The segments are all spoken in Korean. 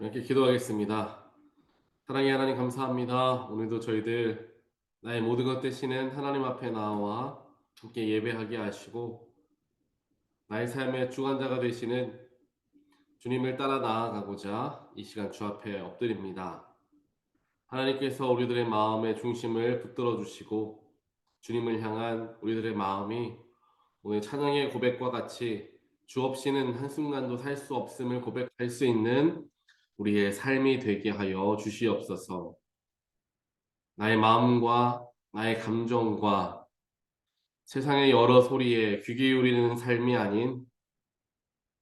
이렇게 기도하겠습니다. 사랑의 하나님 감사합니다. 오늘도 저희들 나의 모든 것 되시는 하나님 앞에 나와 함께 예배하게 하시고 나의 삶의 주관자가 되시는 주님을 따라 나아가고자 이 시간 주 앞에 엎드립니다. 하나님께서 우리들의 마음의 중심을 붙들어 주시고 주님을 향한 우리들의 마음이 오늘 찬양의 고백과 같이 주 없이는 한순간도 살 수 없음을 고백할 수 있는 우리의 삶이 되게 하여 주시옵소서. 나의 마음과 나의 감정과 세상의 여러 소리에 귀 기울이는 삶이 아닌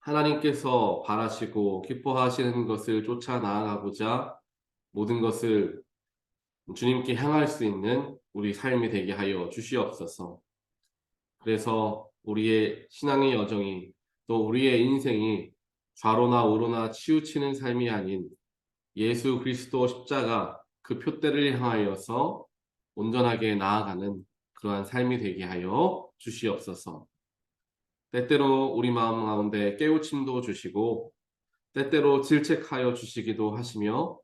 하나님께서 바라시고 기뻐하시는 것을 쫓아 나아가고자 모든 것을 주님께 향할 수 있는 우리 삶이 되게 하여 주시옵소서. 그래서 우리의 신앙의 여정이 또 우리의 인생이 좌로나 우로나 치우치는 삶이 아닌 예수 그리스도 십자가 그 표대를 향하여서 온전하게 나아가는 그러한 삶이 되게 하여 주시옵소서. 때때로 우리 마음 가운데 깨우침도 주시고 때때로 질책하여 주시기도 하시며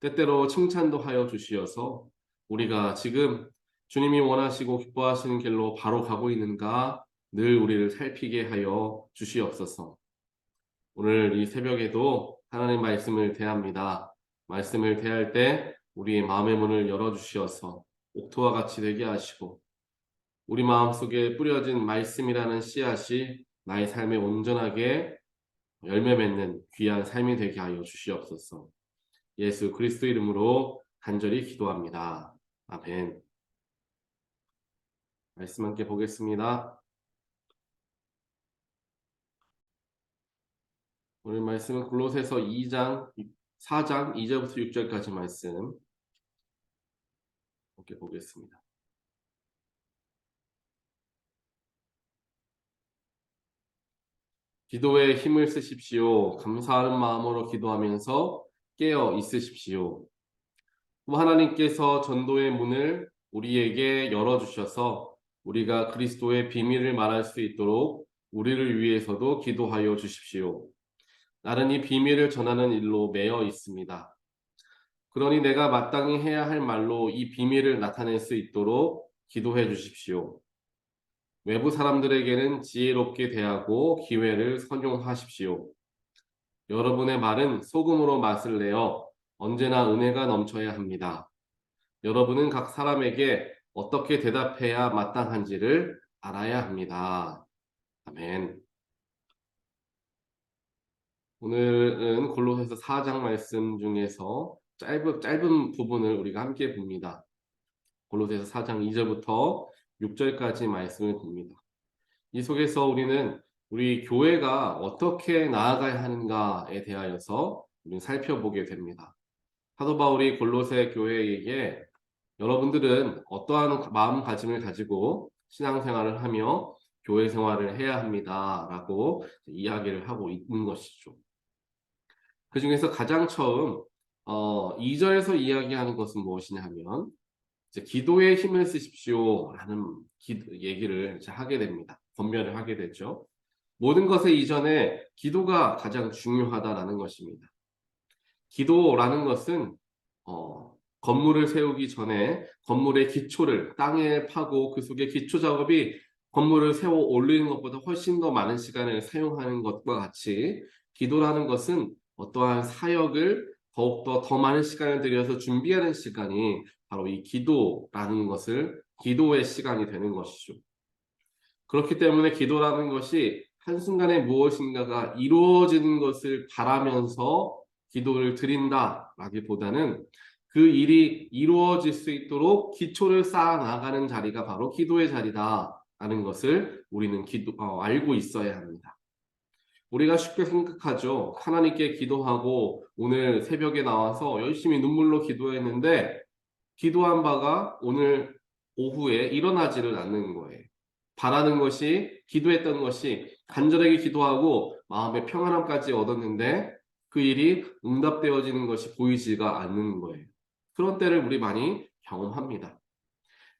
때때로 칭찬도 하여 주시어서 우리가 지금 주님이 원하시고 기뻐하시는 길로 바로 가고 있는가 늘 우리를 살피게 하여 주시옵소서. 오늘 이 새벽에도 하나님 말씀을 대합니다. 말씀을 대할 때 우리의 마음의 문을 열어주시어서 옥토와 같이 되게 하시고 우리 마음속에 뿌려진 말씀이라는 씨앗이 나의 삶에 온전하게 열매 맺는 귀한 삶이 되게 하여 주시옵소서. 예수 그리스도 이름으로 간절히 기도합니다. 아멘. 말씀 함께 보겠습니다. 오늘 말씀은 골로새서 2장 4장 2절부터 6절까지 말씀 함께 보겠습니다. 기도에 힘을 쓰십시오. 감사하는 마음으로 기도하면서 깨어 있으십시오. 또 하나님께서 전도의 문을 우리에게 열어주셔서 우리가 그리스도의 비밀을 말할 수 있도록 우리를 위해서도 기도하여 주십시오. 이 비밀을 전하는 일로 매여 있습니다. 그러니 내가 마땅히 해야 할 말로 이 비밀을 나타낼 수 있도록 기도해 주십시오. 외부 사람들에게는 지혜롭게 대하고 기회를 선용하십시오. 여러분의 말은 소금으로 맛을 내어 언제나 은혜가 넘쳐야 합니다. 여러분은 각 사람에게 어떻게 대답해야 마땅한지를 알아야 합니다. 아멘. 오늘은 골로새서 4장 말씀 중에서 짧은, 짧은 부분을 우리가 함께 봅니다. 골로새서 4장 2절부터 6절까지 말씀을 봅니다. 이 속에서 우리는 우리 교회가 어떻게 나아가야 하는가에 대하여서 우리는 살펴보게 됩니다. 사도 바울이 골로새 교회에게 여러분들은 어떠한 마음가짐을 가지고 신앙생활을 하며 교회 생활을 해야 합니다라고 이야기를 하고 있는 것이죠. 그 중에서 가장 처음 어, 2절에서 이야기하는 것은 무엇이냐 하면 기도에 힘을 쓰십시오 라는 얘기를 이제 하게 됩니다. 권면을 하게 되죠. 모든 것에 이전에 기도가 가장 중요하다라는 것입니다. 기도라는 것은 어, 건물을 세우기 전에 건물의 기초를 땅에 파고 그 속에 기초 작업이 건물을 세워 올리는 것보다 훨씬 더 많은 시간을 사용하는 것과 같이 기도라는 것은 어떠한 사역을 더욱더 더 많은 시간을 들여서 준비하는 시간이 바로 이 기도라는 것을 기도의 시간이 되는 것이죠. 그렇기 때문에 기도라는 것이 한순간에 무엇인가가 이루어지는 것을 바라면서 기도를 드린다라기보다는 그 일이 이루어질 수 있도록 기초를 쌓아 나가는 자리가 바로 기도의 자리다라는 것을 우리는 기도, 어, 알고 있어야 합니다. 우리가 쉽게 생각하죠. 하나님께 기도하고 오늘 새벽에 나와서 열심히 눈물로 기도했는데 기도한 바가 오늘 오후에 일어나지를 않는 거예요. 바라는 것이 기도했던 것이 간절하게 기도하고 마음의 평안함까지 얻었는데 그 일이 응답되어지는 것이 보이지가 않는 거예요. 그런 때를 우리 많이 경험합니다.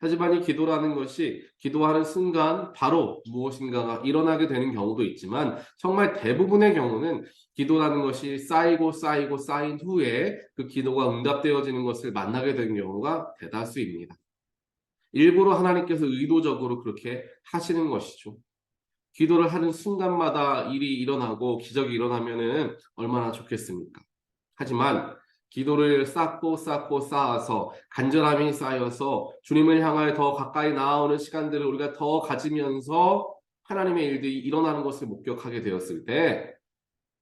하지만 이 기도라는 것이 기도하는 순간 바로 무엇인가가 일어나게 되는 경우도 있지만 정말 대부분의 경우는 기도라는 것이 쌓이고 쌓이고 쌓인 후에 그 기도가 응답되어지는 것을 만나게 되는 경우가 대다수입니다. 일부러 하나님께서 의도적으로 그렇게 하시는 것이죠. 기도를 하는 순간마다 일이 일어나고 기적이 일어나면은 얼마나 좋겠습니까? 하지만 기도를 쌓고 쌓고 쌓아서 간절함이 쌓여서 주님을 향하여 더 가까이 나아오는 시간들을 우리가 더 가지면서 하나님의 일들이 일어나는 것을 목격하게 되었을 때,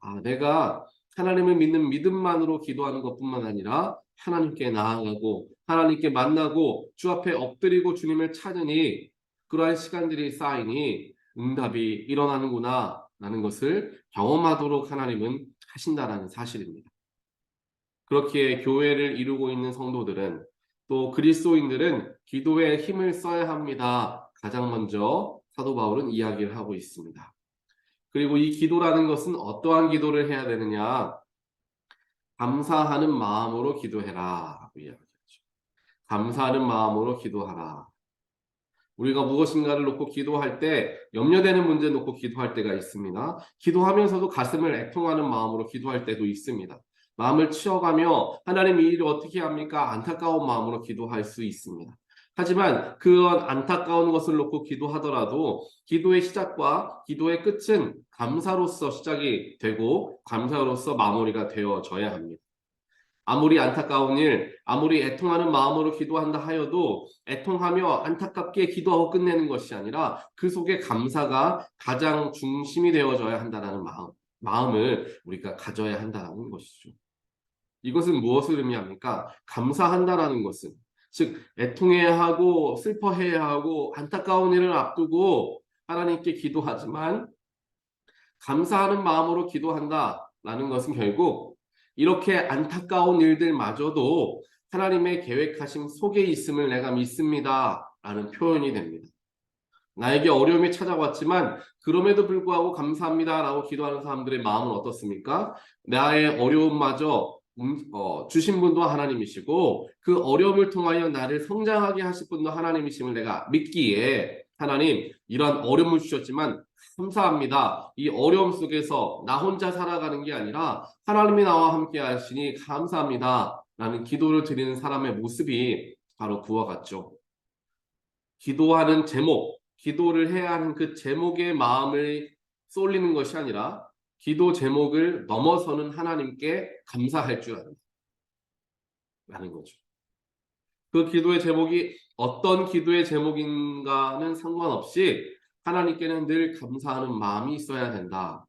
아, 내가 하나님을 믿는 믿음만으로 기도하는 것뿐만 아니라 하나님께 나아가고 하나님께 만나고 주 앞에 엎드리고 주님을 찾으니 그러한 시간들이 쌓이니 응답이 일어나는구나 라는 것을 경험하도록 하나님은 하신다라는 사실입니다. 그렇기에 교회를 이루고 있는 성도들은 또 그리스도인들은 기도에 힘을 써야 합니다. 가장 먼저 사도 바울은 이야기를 하고 있습니다. 그리고 이 기도라는 것은 어떠한 기도를 해야 되느냐? 감사하는 마음으로 기도해라. 라고 이야기하죠. 감사하는 마음으로 기도하라. 우리가 무엇인가를 놓고 기도할 때 염려되는 문제 놓고 기도할 때가 있습니다. 기도하면서도 가슴을 애통하는 마음으로 기도할 때도 있습니다. 마음을 치어가며 하나님 이 일을 어떻게 합니까? 안타까운 마음으로 기도할 수 있습니다. 하지만 그런 안타까운 것을 놓고 기도하더라도 기도의 시작과 기도의 끝은 감사로서 시작이 되고 감사로서 마무리가 되어져야 합니다. 아무리 안타까운 일, 아무리 애통하는 마음으로 기도한다 하여도 애통하며 안타깝게 기도하고 끝내는 것이 아니라 그 속에 감사가 가장 중심이 되어져야 한다는 마음, 마음을 우리가 가져야 한다는 것이죠. 이것은 무엇을 의미합니까? 감사한다라는 것은 즉 애통해야 하고 슬퍼해야 하고 안타까운 일을 앞두고 하나님께 기도하지만 감사하는 마음으로 기도한다라는 것은 결국 이렇게 안타까운 일들마저도 하나님의 계획하심 속에 있음을 내가 믿습니다. 라는 표현이 됩니다. 나에게 어려움이 찾아왔지만 그럼에도 불구하고 감사합니다. 라고 기도하는 사람들의 마음은 어떻습니까? 나의 어려움마저 음, 어, 주신 분도 하나님이시고 그 어려움을 통하여 나를 성장하게 하실 분도 하나님이심을 내가 믿기에 하나님 이런 어려움을 주셨지만 감사합니다. 이 어려움 속에서 나 혼자 살아가는 게 아니라 하나님이 나와 함께 하시니 감사합니다. 라는 기도를 드리는 사람의 모습이 바로 그와 같죠. 기도하는 제목, 기도를 해야 하는 그 제목의 마음을 쏠리는 것이 아니라 기도 제목을 넘어서는 하나님께 감사할 줄 아는 라는 거죠. 그 기도의 제목이 어떤 기도의 제목인가는 상관없이 하나님께는 늘 감사하는 마음이 있어야 된다.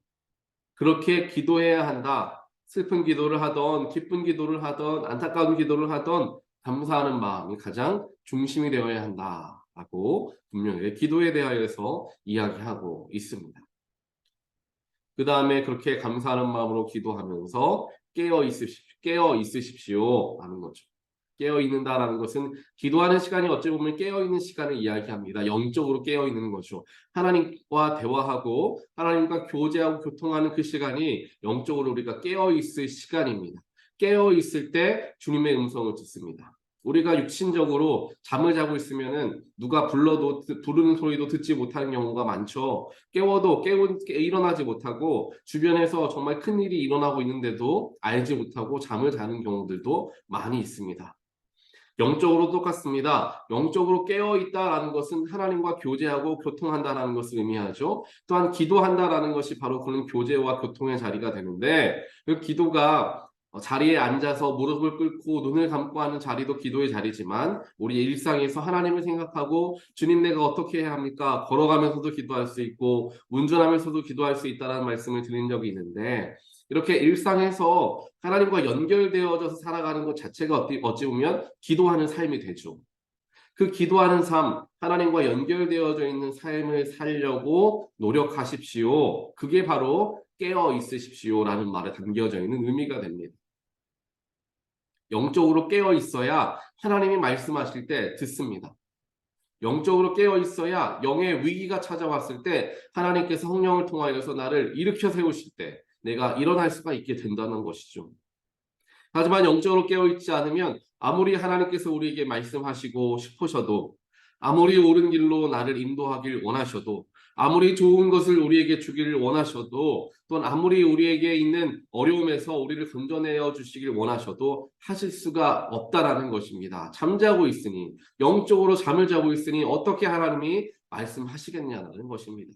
그렇게 기도해야 한다. 슬픈 기도를 하던 기쁜 기도를 하던 안타까운 기도를 하던 감사하는 마음이 가장 중심이 되어야 한다 라고 분명히 기도에 대하여서 이야기하고 있습니다. 그 다음에 그렇게 감사하는 마음으로 기도하면서 깨어 있으십시오. 깨어 있으십시오. 하는 거죠. 깨어 있는다라는 것은 기도하는 시간이 어찌 보면 깨어 있는 시간을 이야기합니다. 영적으로 깨어 있는 거죠. 하나님과 대화하고 하나님과 교제하고 교통하는 그 시간이 영적으로 우리가 깨어 있을 시간입니다. 깨어 있을 때 주님의 음성을 듣습니다. 우리가 육신적으로 잠을 자고 있으면은 누가 불러도 부르는 소리도 듣지 못하는 경우가 많죠. 깨워도 깨운 깨, 일어나지 못하고 주변에서 정말 큰 일이 일어나고 있는데도 알지 못하고 잠을 자는 경우들도 많이 있습니다. 영적으로 똑같습니다. 영적으로 깨어 있다라는 것은 하나님과 교제하고 교통한다라는 것을 의미하죠. 또한 기도한다라는 것이 바로 그런 교제와 교통의 자리가 되는데 그 기도가 어, 자리에 앉아서 무릎을 꿇고 눈을 감고 하는 자리도 기도의 자리지만 우리 일상에서 하나님을 생각하고 주님 내가 어떻게 해야 합니까? 걸어가면서도 기도할 수 있고 운전하면서도 기도할 수 있다라는 말씀을 드린 적이 있는데 이렇게 일상에서 하나님과 연결되어져서 살아가는 것 자체가 어찌, 어찌 보면 기도하는 삶이 되죠. 그 기도하는 삶, 하나님과 연결되어져 있는 삶을 살려고 노력하십시오. 그게 바로 깨어 있으십시오라는 말에 담겨져 있는 의미가 됩니다. 영적으로 깨어 있어야 하나님이 말씀하실 때 듣습니다. 영적으로 깨어 있어야 영의 위기가 찾아왔을 때 하나님께서 성령을 통하여서 나를 일으켜 세우실 때 내가 일어날 수가 있게 된다는 것이죠. 하지만 영적으로 깨어 있지 않으면 아무리 하나님께서 우리에게 말씀하시고 싶으셔도 아무리 옳은 길로 나를 인도하길 원하셔도 아무리 좋은 것을 우리에게 주기를 원하셔도 또는 아무리 우리에게 있는 어려움에서 우리를 건져내어 주시길 원하셔도 하실 수가 없다라는 것입니다. 잠자고 있으니 영적으로 잠을 자고 있으니 어떻게 하나님이 말씀하시겠냐는 것입니다.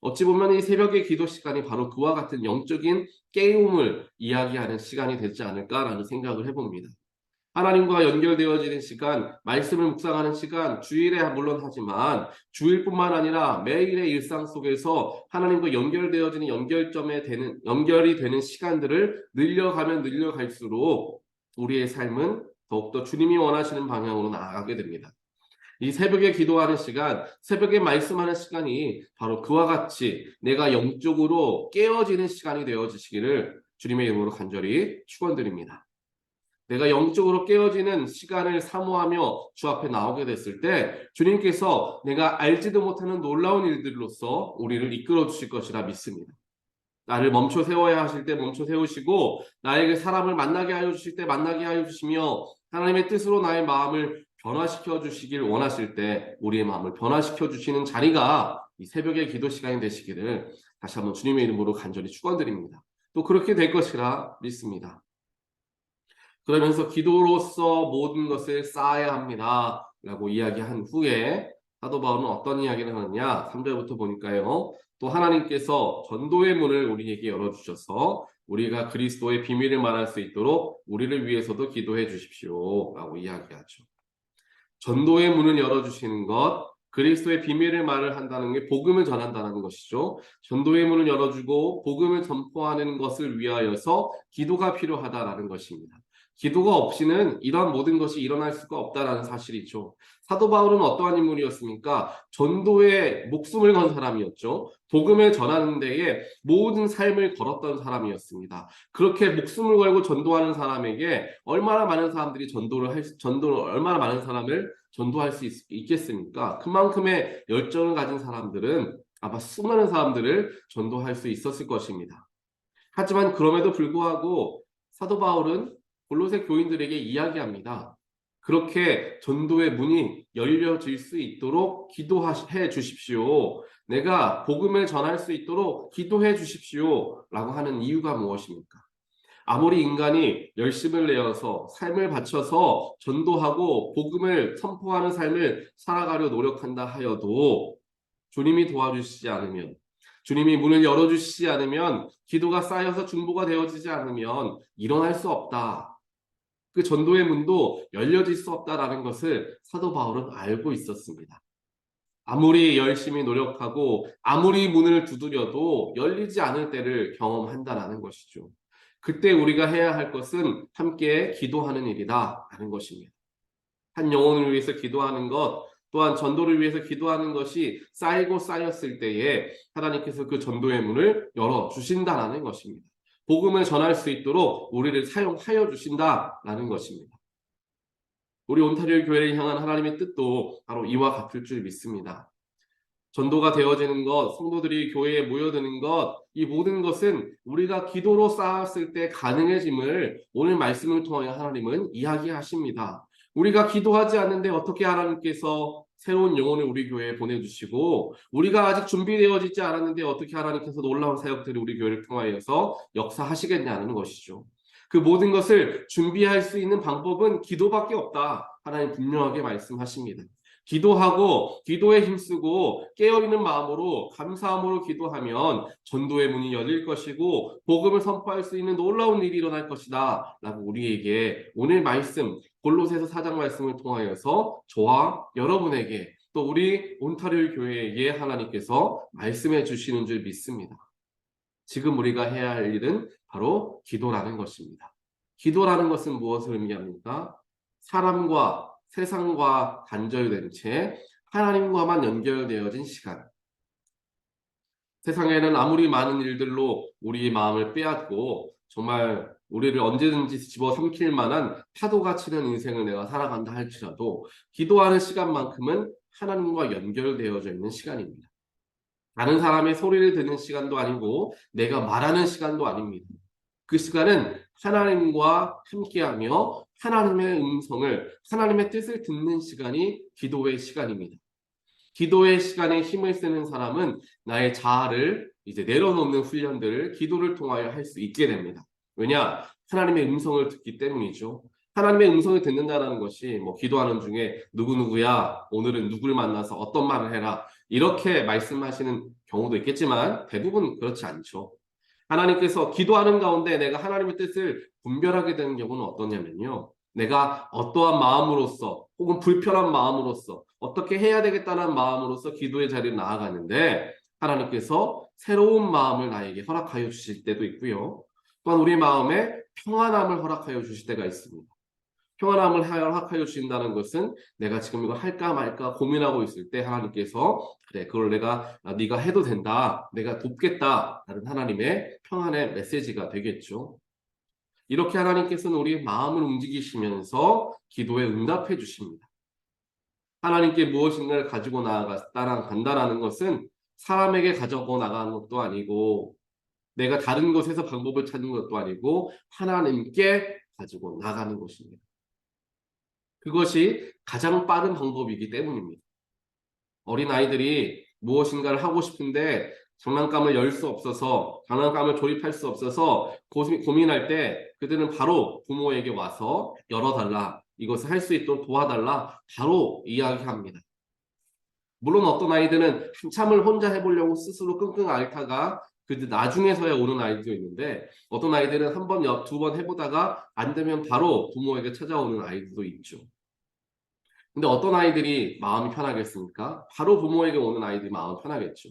어찌 보면 이 새벽의 기도 시간이 바로 그와 같은 영적인 깨움을 이야기하는 시간이 되지 않을까라는 생각을 해봅니다. 하나님과 연결되어지는 시간, 말씀을 묵상하는 시간, 주일에 물론 하지만 주일뿐만 아니라 매일의 일상 속에서 하나님과 연결되어지는 연결점에 되는 연결이 되는 시간들을 늘려가면 늘려갈수록 우리의 삶은 더욱더 주님이 원하시는 방향으로 나아가게 됩니다. 이 새벽에 기도하는 시간, 새벽에 말씀하는 시간이 바로 그와 같이 내가 영적으로 깨어지는 시간이 되어지시기를 주님의 이름으로 간절히 축원드립니다. 내가 영적으로 깨어지는 시간을 사모하며 주 앞에 나오게 됐을 때 주님께서 내가 알지도 못하는 놀라운 일들로서 우리를 이끌어 주실 것이라 믿습니다. 나를 멈춰 세워야 하실 때 멈춰 세우시고 나에게 사람을 만나게 하여 주실 때 만나게 하여 주시며 하나님의 뜻으로 나의 마음을 변화시켜 주시길 원하실 때 우리의 마음을 변화시켜 주시는 자리가 이 새벽의 기도 시간이 되시기를 다시 한번 주님의 이름으로 간절히 축원드립니다. 또 그렇게 될 것이라 믿습니다. 그러면서 기도로서 모든 것을 쌓아야 합니다. 라고 이야기한 후에 사도 바울은 어떤 이야기를 하느냐 3절부터 보니까요. 또 하나님께서 전도의 문을 우리에게 열어주셔서 우리가 그리스도의 비밀을 말할 수 있도록 우리를 위해서도 기도해 주십시오. 라고 이야기하죠. 전도의 문을 열어주시는 것, 그리스도의 비밀을 말을 한다는 게 복음을 전한다는 것이죠. 전도의 문을 열어주고 복음을 전포하는 것을 위하여서 기도가 필요하다라는 것입니다. 기도가 없이는 이러한 모든 것이 일어날 수가 없다라는 사실이죠. 사도 바울은 어떠한 인물이었습니까? 전도에 목숨을 건 사람이었죠. 복음을 전하는 데에 모든 삶을 걸었던 사람이었습니다. 그렇게 목숨을 걸고 전도하는 사람에게 얼마나 많은 사람들이 전도를 할 전도를 얼마나 많은 사람을 전도할 수 있, 겠습니까 그만큼의 열정을 가진 사람들은 아마 수많은 사람들을 전도할 수 있었을 것입니다. 하지만 그럼에도 불구하고 사도 바울은 골로새 교인들에게 이야기합니다. 그렇게 전도의 문이 열려질 수 있도록 기도해 주십시오. 내가 복음을 전할 수 있도록 기도해 주십시오. 라고 하는 이유가 무엇입니까? 아무리 인간이 열심을 내어서 삶을 바쳐서 전도하고 복음을 선포하는 삶을 살아가려 노력한다 하여도 주님이 도와주시지 않으면 주님이 문을 열어주시지 않으면 기도가 쌓여서 중보가 되어지지 않으면 일어날 수 없다. 그 전도의 문도 열려질 수 없다라는 것을 사도 바울은 알고 있었습니다. 아무리 열심히 노력하고 아무리 문을 두드려도 열리지 않을 때를 경험한다라는 것이죠. 그때 우리가 해야 할 것은 함께 기도하는 일이다 라는 것입니다. 한 영혼을 위해서 기도하는 것 또한 전도를 위해서 기도하는 것이 쌓이고 쌓였을 때에 하나님께서 그 전도의 문을 열어 주신다라는 것입니다. 복음을 전할 수 있도록 우리를 사용하여 주신다라는 것입니다. 우리 온타리오 교회를 향한 하나님의 뜻도 바로 이와 같을 줄 믿습니다. 전도가 되어지는 것, 성도들이 교회에 모여드는 것, 이 모든 것은 우리가 기도로 쌓았을 때 가능해짐을 오늘 말씀을 통하여 하나님은 이야기하십니다. 우리가 기도하지 않는데 어떻게 하나님께서 새로운 영혼을 우리 교회에 보내주시고 우리가 아직 준비되어지지 않았는데 어떻게 하나님께서 놀라운 사역들이 우리 교회를 통하여서 역사하시겠냐는 것이죠. 그 모든 것을 준비할 수 있는 방법은 기도밖에 없다. 하나님 분명하게 말씀하십니다. 기도하고 기도에 힘쓰고 깨어있는 마음으로 감사함으로 기도하면 전도의 문이 열릴 것이고 복음을 선포할 수 있는 놀라운 일이 일어날 것이다 라고 우리에게 오늘 말씀 골로새서 사장 말씀을 통하여서 저와 여러분에게 또 우리 온타리오 교회에 하나님께서 말씀해 주시는 줄 믿습니다. 지금 우리가 해야 할 일은 바로 기도라는 것입니다. 기도라는 것은 무엇을 의미합니까? 사람과 세상과 단절된 채 하나님과만 연결되어진 시간. 세상에는 아무리 많은 일들로 우리 마음을 빼앗고 정말 우리를 언제든지 집어삼킬 만한 파도가 치는 인생을 내가 살아간다 할지라도 기도하는 시간만큼은 하나님과 연결되어져 있는 시간입니다. 다른 사람의 소리를 듣는 시간도 아니고 내가 말하는 시간도 아닙니다. 그 시간은 하나님과 함께하며 하나님의 음성을 하나님의 뜻을 듣는 시간이 기도의 시간입니다. 기도의 시간에 힘을 쓰는 사람은 나의 자아를 이제 내려놓는 훈련들을 기도를 통하여 할 수 있게 됩니다. 왜냐? 하나님의 음성을 듣기 때문이죠. 하나님의 음성을 듣는다라는 것이 뭐 기도하는 중에 누구누구야 오늘은 누굴 만나서 어떤 말을 해라 이렇게 말씀하시는 경우도 있겠지만 대부분 그렇지 않죠. 하나님께서 기도하는 가운데 내가 하나님의 뜻을 분별하게 되는 경우는 어떠냐면요. 내가 어떠한 마음으로서 혹은 불편한 마음으로서 어떻게 해야 되겠다는 마음으로서 기도의 자리에 나아가는데 하나님께서 새로운 마음을 나에게 허락하여 주실 때도 있고요. 또한 우리 마음에 평안함을 허락하여 주실 때가 있습니다. 평안함을 허락하여 주신다는 것은 내가 지금 이거 할까 말까 고민하고 있을 때 하나님께서 그래 그걸 내가 아, 네가 해도 된다 내가 돕겠다 라는 하나님의 평안의 메시지가 되겠죠. 이렇게 하나님께서는 우리의 마음을 움직이시면서 기도에 응답해 주십니다. 하나님께 무엇인가를 가지고 나아가 따라간다라는 것은 사람에게 가져고 나가는 것도 아니고 내가 다른 곳에서 방법을 찾는 것도 아니고 하나님께 가지고 나가는 것입니다. 그것이 가장 빠른 방법이기 때문입니다. 어린 아이들이 무엇인가를 하고 싶은데 장난감을 열 수 없어서 장난감을 조립할 수 없어서 고민, 고민할 때 그들은 바로 부모에게 와서 열어달라 이것을 할 수 있도록 도와달라 바로 이야기합니다. 물론 어떤 아이들은 한참을 혼자 해보려고 스스로 끙끙 앓다가 그 나중에서야 오는 아이도 있는데 어떤 아이들은 한 번, 두 번 해보다가 안 되면 바로 부모에게 찾아오는 아이들도 있죠. 근데 어떤 아이들이 마음이 편하겠습니까? 바로 부모에게 오는 아이들이 마음 편하겠죠.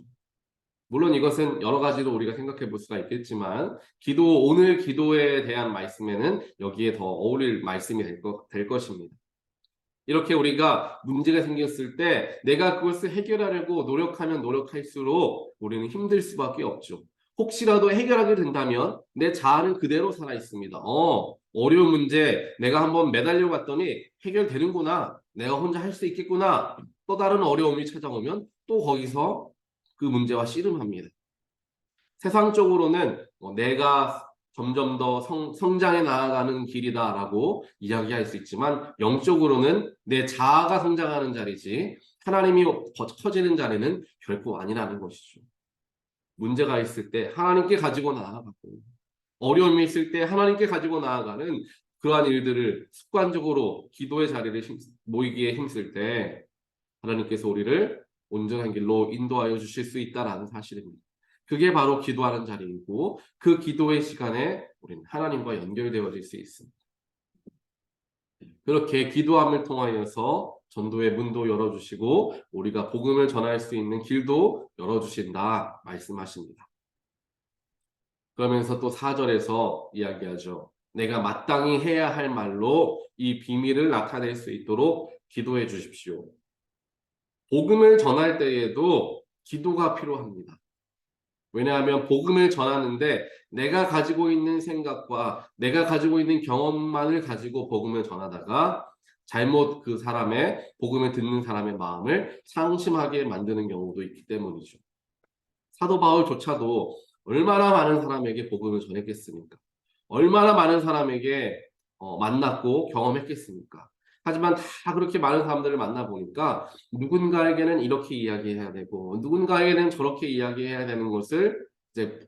물론 이것은 여러 가지로 우리가 생각해 볼 수가 있겠지만 기도 오늘 기도에 대한 말씀에는 여기에 더 어울릴 말씀이 될, 것, 될 것입니다. 이렇게 우리가 문제가 생겼을 때 내가 그것을 해결하려고 노력하면 노력할수록 우리는 힘들 수밖에 없죠. 혹시라도 해결하게 된다면 내 자아는 그대로 살아 있습니다. 어, 어려운 문제 내가 한번 매달려 봤더니 해결되는구나. 내가 혼자 할 수 있겠구나. 또 다른 어려움이 찾아오면 또 거기서 그 문제와 씨름합니다. 세상적으로는 뭐 내가 점점 더 성, 성장해 나아가는 길이다라고 이야기할 수 있지만 영적으로는 내 자아가 성장하는 자리지 하나님이 커지는 자리는 결코 아니라는 것이죠. 문제가 있을 때 하나님께 가지고 나아가고 어려움이 있을 때 하나님께 가지고 나아가는 그러한 일들을 습관적으로 기도의 자리를 모이기에 힘쓸 때 하나님께서 우리를 온전한 길로 인도하여 주실 수 있다라는 사실입니다. 그게 바로 기도하는 자리이고 그 기도의 시간에 우리는 하나님과 연결되어질 수 있습니다. 그렇게 기도함을 통하여서 전도의 문도 열어주시고 우리가 복음을 전할 수 있는 길도 열어주신다 말씀하십니다. 그러면서 또 4절에서 이야기하죠. 내가 마땅히 해야 할 말로 이 비밀을 나타낼 수 있도록 기도해 주십시오. 복음을 전할 때에도 기도가 필요합니다. 왜냐하면 복음을 전하는데 내가 가지고 있는 생각과 내가 가지고 있는 경험만을 가지고 복음을 전하다가 잘못 그 사람의 복음을 듣는 사람의 마음을 상심하게 만드는 경우도 있기 때문이죠. 사도 바울조차도 얼마나 많은 사람에게 복음을 전했겠습니까? 얼마나 많은 사람에게 어, 만났고 경험했겠습니까? 하지만 다 그렇게 많은 사람들을 만나 보니까 누군가에게는 이렇게 이야기해야 되고 누군가에게는 저렇게 이야기해야 되는 것을 이제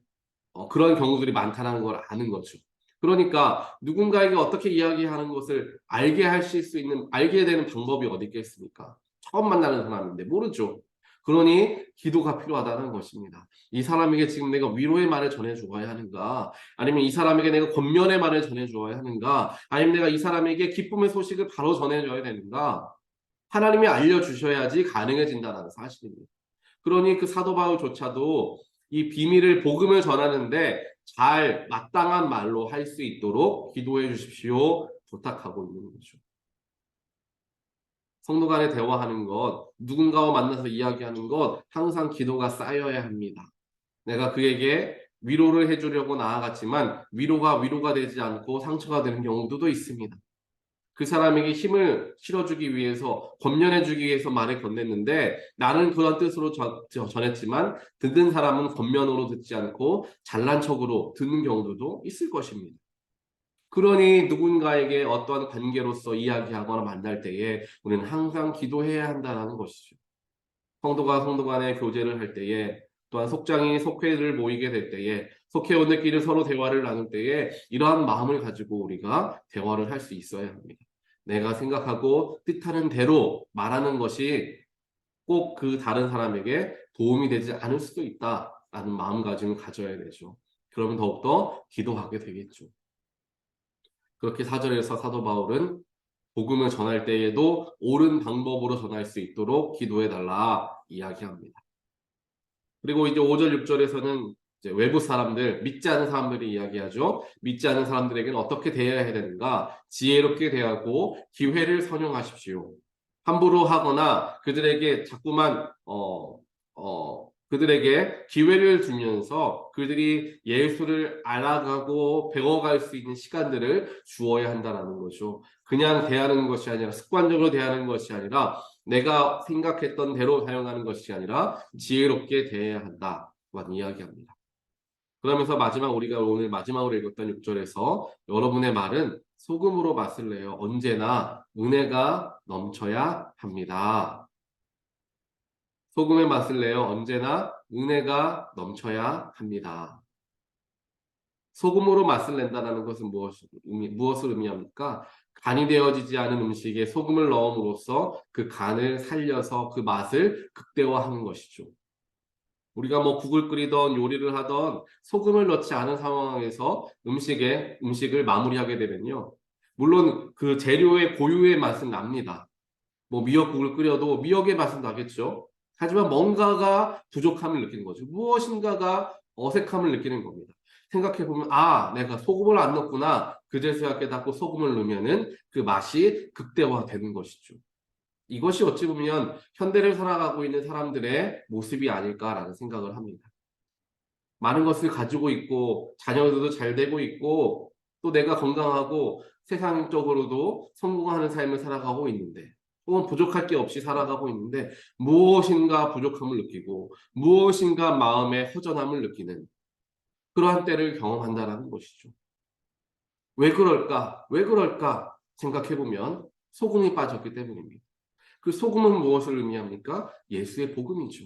어, 그런 경우들이 많다는 걸 아는 거죠. 그러니까 누군가에게 어떻게 이야기하는 것을 알게 하실 수 있는 알게 되는 방법이 어디 있겠습니까? 처음 만나는 사람인데 모르죠. 그러니 기도가 필요하다는 것입니다. 이 사람에게 지금 내가 위로의 말을 전해 주어야 하는가? 아니면 이 사람에게 내가 권면의 말을 전해 주어야 하는가? 아니면 내가 이 사람에게 기쁨의 소식을 바로 전해 줘야 되는가? 하나님이 알려 주셔야지 가능해진다는 사실입니다. 그러니 그 사도 바울조차도 이 비밀을 복음을 전하는데 잘 마땅한 말로 할 수 있도록 기도해 주십시오. 부탁하고 있는 거죠. 성도 간에 대화하는 것, 누군가와 만나서 이야기하는 것, 항상 기도가 쌓여야 합니다. 내가 그에게 위로를 해주려고 나아갔지만 위로가 위로가 되지 않고 상처가 되는 경우도 있습니다. 그 사람에게 힘을 실어주기 위해서 권면해주기 위해서 말을 건넸는데 나는 그런 뜻으로 전했지만 듣는 사람은 권면으로 듣지 않고 잘난 척으로 듣는 경우도 있을 것입니다. 그러니 누군가에게 어떠한 관계로서 이야기하거나 만날 때에 우리는 항상 기도해야 한다는 것이죠. 성도가 성도 간의 교제를 할 때에 또한 속장이 속회를 모이게 될 때에 속회원들끼리 서로 대화를 나눌 때에 이러한 마음을 가지고 우리가 대화를 할 수 있어야 합니다. 내가 생각하고 뜻하는 대로 말하는 것이 꼭 그 다른 사람에게 도움이 되지 않을 수도 있다라는 마음가짐을 가져야 되죠. 그러면 더욱더 기도하게 되겠죠. 그렇게 사절에서 사도 바울은 복음을 전할 때에도 옳은 방법으로 전할 수 있도록 기도해 달라 이야기합니다. 그리고 이제 5절 6절에서는 이제 외부 사람들, 믿지 않는 사람들이 이야기하죠. 믿지 않는 사람들에게는 어떻게 대해야 되는가? 지혜롭게 대하고 기회를 선용하십시오. 함부로 하거나 그들에게 자꾸만 어, 어, 그들에게 기회를 주면서 그들이 예수를 알아가고 배워갈 수 있는 시간들을 주어야 한다는 거죠. 그냥 대하는 것이 아니라 습관적으로 대하는 것이 아니라 내가 생각했던 대로 사용하는 것이 아니라 지혜롭게 대해야 한다고 이야기합니다. 그러면서 마지막 우리가 오늘 마지막으로 읽었던 6절에서 여러분의 말은 소금으로 맛을 내요. 언제나 은혜가 넘쳐야 합니다. 소금의 맛을 내요. 언제나 은혜가 넘쳐야 합니다. 소금으로 맛을 낸다는 것은 무엇을, 의미, 무엇을 의미합니까? 간이 되어지지 않은 음식에 소금을 넣음으로써 그 간을 살려서 그 맛을 극대화하는 것이죠. 우리가 뭐 국을 끓이던 요리를 하던 소금을 넣지 않은 상황에서 음식에 음식을 마무리하게 되면요. 물론 그 재료의 고유의 맛은 납니다. 뭐 미역국을 끓여도 미역의 맛은 나겠죠. 하지만 뭔가가 부족함을 느끼는 거죠. 무엇인가가 어색함을 느끼는 겁니다. 생각해 보면 아 내가 소금을 안 넣었구나 그제서야 깨닫고 소금을 넣으면은 그 맛이 극대화되는 것이죠. 이것이 어찌 보면 현대를 살아가고 있는 사람들의 모습이 아닐까라는 생각을 합니다. 많은 것을 가지고 있고 자녀들도 잘 되고 있고 또 내가 건강하고 세상적으로도 성공하는 삶을 살아가고 있는데 혹은 부족할 게 없이 살아가고 있는데 무엇인가 부족함을 느끼고 무엇인가 마음의 허전함을 느끼는 그러한 때를 경험한다라는 것이죠. 왜 그럴까? 왜 그럴까? 생각해 보면 소금이 빠졌기 때문입니다. 그 소금은 무엇을 의미합니까? 예수의 복음이죠.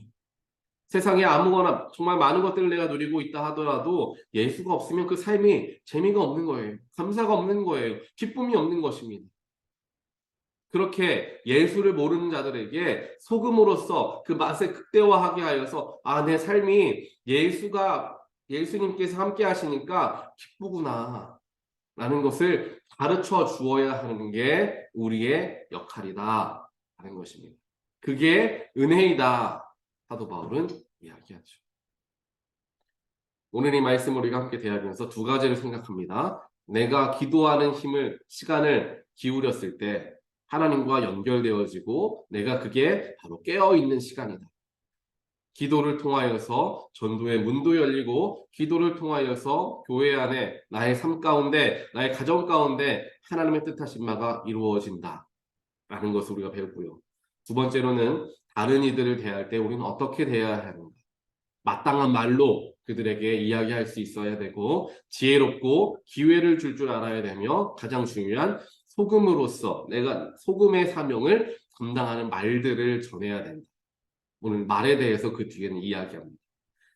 세상에 아무거나 정말 많은 것들을 내가 누리고 있다 하더라도 예수가 없으면 그 삶이 재미가 없는 거예요. 감사가 없는 거예요. 기쁨이 없는 것입니다. 그렇게 예수를 모르는 자들에게 소금으로서 그 맛을 극대화하게 하여서 아, 내 삶이 예수가 예수님께서 함께 하시니까 기쁘구나. 라는 것을 가르쳐 주어야 하는 게 우리의 역할이다. 하는 것입니다. 그게 은혜이다. 사도 바울은 이야기하죠. 오늘 이 말씀을 우리가 함께 대하면서 두 가지를 생각합니다. 내가 기도하는 힘을, 시간을 기울였을 때 하나님과 연결되어지고 내가 그게 바로 깨어있는 시간이다. 기도를 통하여서 전도의 문도 열리고 기도를 통하여서 교회 안에 나의 삶 가운데 나의 가정 가운데 하나님의 뜻하신 바가 이루어진다. 라는 것을 우리가 배웠고요. 두 번째로는 다른 이들을 대할 때 우리는 어떻게 대해야 하는가. 마땅한 말로 그들에게 이야기할 수 있어야 되고 지혜롭고 기회를 줄줄 줄 알아야 되며 가장 중요한 소금으로서 내가 소금의 사명을 감당하는 말들을 전해야 된다. 오늘 말에 대해서 그 뒤에는 이야기합니다.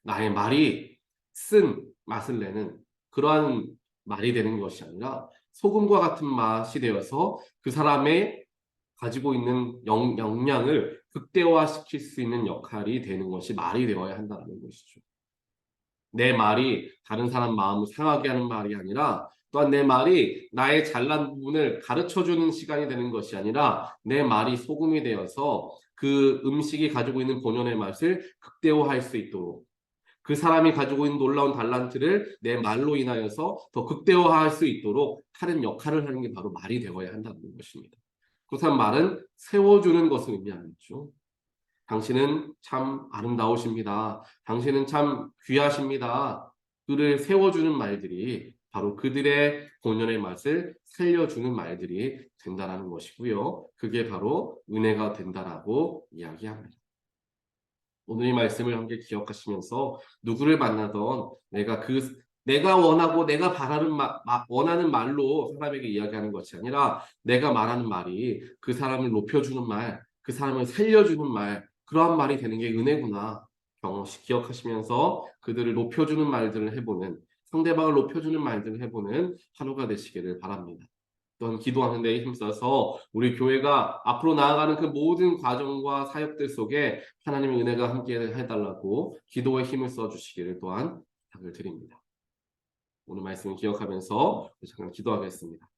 나의 말이 쓴 맛을 내는 그러한 말이 되는 것이 아니라 소금과 같은 맛이 되어서 그 사람의 가지고 있는 영, 역량을 극대화시킬 수 있는 역할이 되는 것이 말이 되어야 한다는 것이죠. 내 말이 다른 사람 마음을 상하게 하는 말이 아니라 또한 내 말이 나의 잘난 부분을 가르쳐 주는 시간이 되는 것이 아니라 내 말이 소금이 되어서 그 음식이 가지고 있는 본연의 맛을 극대화할 수 있도록 그 사람이 가지고 있는 놀라운 달란트를 내 말로 인하여서 더 극대화할 수 있도록 하는 역할을 하는 게 바로 말이 되어야 한다는 것입니다. 그렇다면 말은 세워주는 것을 의미하죠. 당신은 참 아름다우십니다. 당신은 참 귀하십니다. 그를 세워주는 말들이 바로 그들의 본연의 맛을 살려주는 말들이 된다라는 것이고요. 그게 바로 은혜가 된다라고 이야기합니다. 오늘 이 말씀을 함께 기억하시면서 누구를 만나던 내가 그 내가 원하고 내가 바라는 마, 마- 원하는 말로 사람에게 이야기하는 것이 아니라 내가 말하는 말이 그 사람을 높여주는 말, 그 사람을 살려주는 말, 그러한 말이 되는 게 은혜구나. 경험시 기억하시면서 그들을 높여주는 말들을 해보는 상대방을 높여주는 말들을 해보는 하루가 되시기를 바랍니다. 또한 기도하는 데 힘써서 우리 교회가 앞으로 나아가는 그 모든 과정과 사역들 속에 하나님의 은혜가 함께 해달라고 기도에 힘을 써주시기를 또한 부탁을 드립니다. 오늘 말씀을 기억하면서 잠깐 기도하겠습니다.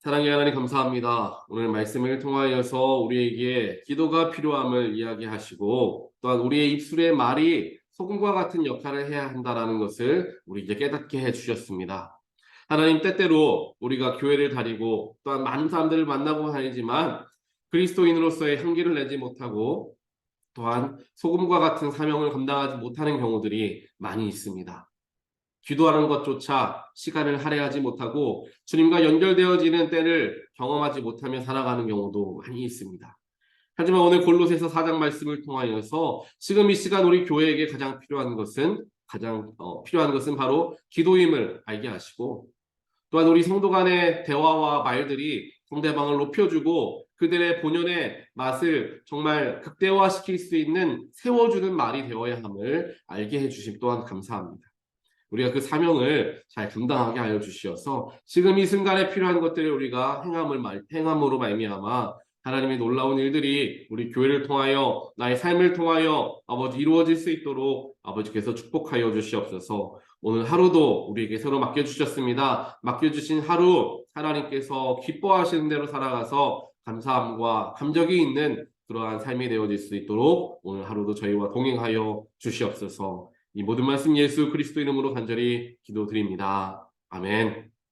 사랑의 하나님 감사합니다. 오늘 말씀을 통하여서 우리에게 기도가 필요함을 이야기하시고 또한 우리의 입술의 말이 소금과 같은 역할을 해야 한다라는 것을 우리에게 깨닫게 해 주셨습니다. 하나님 때때로 우리가 교회를 다니고 또한 많은 사람들을 만나고 다니지만 그리스도인으로서의 향기를 내지 못하고 또한 소금과 같은 사명을 감당하지 못하는 경우들이 많이 있습니다. 기도하는 것조차 시간을 할애하지 못하고 주님과 연결되어지는 때를 경험하지 못하며 살아가는 경우도 많이 있습니다. 하지만 오늘 골로새서 4장 말씀을 통하여서 지금 이 시간 우리 교회에게 가장 필요한 것은 가장 어, 필요한 것은 바로 기도임을 알게 하시고 또한 우리 성도 간의 대화와 말들이 상대방을 높여주고 그들의 본연의 맛을 정말 극대화시킬 수 있는 세워주는 말이 되어야 함을 알게 해주심 또한 감사합니다. 우리가 그 사명을 잘 감당하게 하여 주시어서 지금 이 순간에 필요한 것들을 우리가 행함을 말, 행함으로 말미암아 하나님의 놀라운 일들이 우리 교회를 통하여 나의 삶을 통하여 아버지 이루어질 수 있도록 아버지께서 축복하여 주시옵소서. 오늘 하루도 우리에게 서로 맡겨 주셨습니다. 맡겨 주신 하루 하나님께서 기뻐하시는 대로 살아가서 감사함과 감격이 있는 그러한 삶이 되어질 수 있도록 오늘 하루도 저희와 동행하여 주시옵소서. 이 모든 말씀 예수 그리스도 이름으로 간절히 기도드립니다. 아멘.